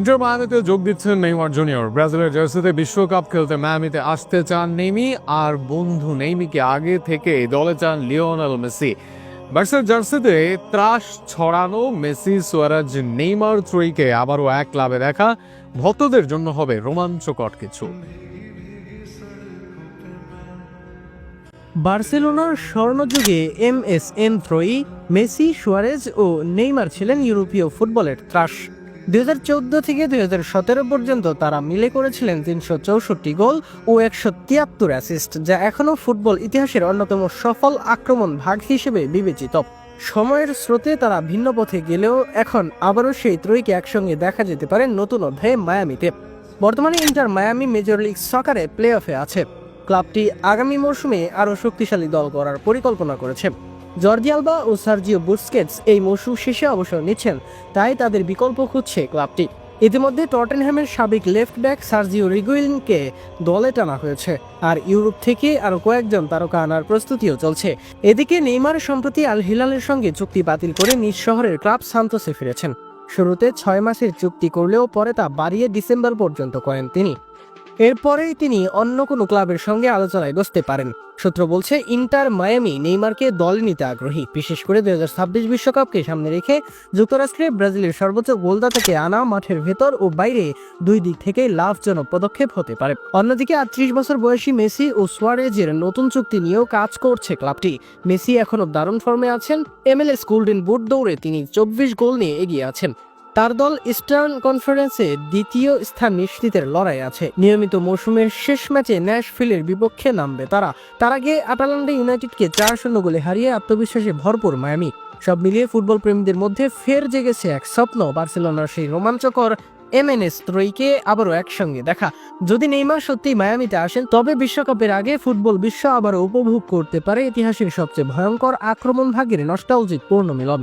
Inter মায়ামিতে যোগ দিচ্ছেন Neymar junior. ব্রাজিলের জার্সিতে বিশ্বকাপ খেলতে মায়ামিতে আসতে চান নেইমি, আর বন্ধু নেইমিকে আগে থেকে দলে চান লিওনেল মেসি। বার্সার জার্সিতে ত্রাস ছড়ানো মেসি, সোয়ারাজ, নেইমার ত্রয়ীকে আবারও এক ক্লাবে দেখা। ভক্তদের জন্য হবে রোমাঞ্চকর কিছু। বার্সেলোনার স্বর্ণযুগে এম এস এন ত্রয়ী, মেসি, সুয়ারেজ ও নেইমার ছিলেন ইউরোপীয় ফুটবলের ত্রাস। দুই হাজার চোদ্দ থেকে দুই হাজার সতেরো পর্যন্ত তারা মিলে করেছিলেন তিনশো চৌষট্টি গোল ও একশো তিয়াত্তর অ্যাসিস্ট যা এখনও ফুটবল ইতিহাসের অন্যতম সফল আক্রমণ ভাগ হিসেবে বিবেচিত। সময়ের স্রোতে তারা ভিন্ন পথে গেলেও এখন আবারও সেই ত্রয়ীকে একসঙ্গে দেখা যেতে পারে নতুন অধ্যায়ে মায়ামিতে। বর্তমানে ইন্টার মায়ামি মেজর লিগ সকারে প্লে অফে আছে। ক্লাবটি আগামী মৌসুমে আরও শক্তিশালী দল করার পরিকল্পনা করেছে। জর্জি আলবা ও সার্জিও বুস্কেটস এই মৌসুম শেষে অবসর নিচ্ছেন, তাই তাদের বিকল্প খুঁজছে ক্লাবটি। ইতিমধ্যে টটেনহ্যামের সাবেক লেফট ব্যাক সার্জিও রিগুইলকে দলে টানা হয়েছে, আর ইউরোপ থেকে আরও কয়েকজন তারকা আনার প্রস্তুতিও চলছে। এদিকে নেইমার সম্প্রতি আল হিলালের সঙ্গে চুক্তি বাতিল করে নিজ শহরের ক্লাব সান্তোসে ফিরেছেন। শুরুতে ছয় মাসের চুক্তি করলেও পরে তা বাড়িয়ে ডিসেম্বর পর্যন্ত করেন তিনি। এরপরেই তিনি অন্য কোনো ক্লাবের সঙ্গে আলোচনায় বসতে পারেন। সূত্র বলছে, ইন্টার মায়ামি নেইমারকে দলে নিতে আগ্রহী। বিশেষ করে দুই বিশ্বকাপকে সামনে রেখে যুক্তরাষ্ট্রে ব্রাজিলের সর্বোচ্চ গোলদাতাকে আনা, মাঠের ভেতর ও বাইরে দুই দিক থেকেই লাভজনক পদক্ষেপ হতে পারে। অন্যদিকে আটত্রিশ বছর বয়সী মেসি ও সোয়ারেজের নতুন চুক্তি নিয়েও কাজ করছে ক্লাবটি। মেসি এখনও দারুণ ফর্মে আছেন। এমএলএস গোল্ডেন বুট দৌড়ে তিনি চব্বিশ গোল নিয়ে এগিয়ে আছেন। তার দল ইস্টার্ন কনফারেন্সে দ্বিতীয় স্থান নিশ্চিতের লড়াই আছে। নিয়মিত মৌসুমের শেষ ম্যাচে ন্যাশফিলের বিপক্ষে নামবে তারা। তার আগে আটালান্ডা ইউনাইটেডকে চার শূন্য গোলে হারিয়ে আত্মবিশ্বাসে ভরপুর মায়ামি। সব মিলিয়ে ফুটবল প্রেমীদের মধ্যে ফের জেগেছে এক স্বপ্ন। বার্সেলোনার সেই রোমাঞ্চকর এমএনএস ত্রয়ীকে আবারও একসঙ্গে দেখা। যদি নেইমার সত্যি মায়ামিতে আসেন, তবে বিশ্বকাপের আগে ফুটবল বিশ্ব আবারও উপভোগ করতে পারে ইতিহাসের সবচেয়ে ভয়ঙ্কর আক্রমণ ভাগের নস্টালজিক পূর্ণ মিলন।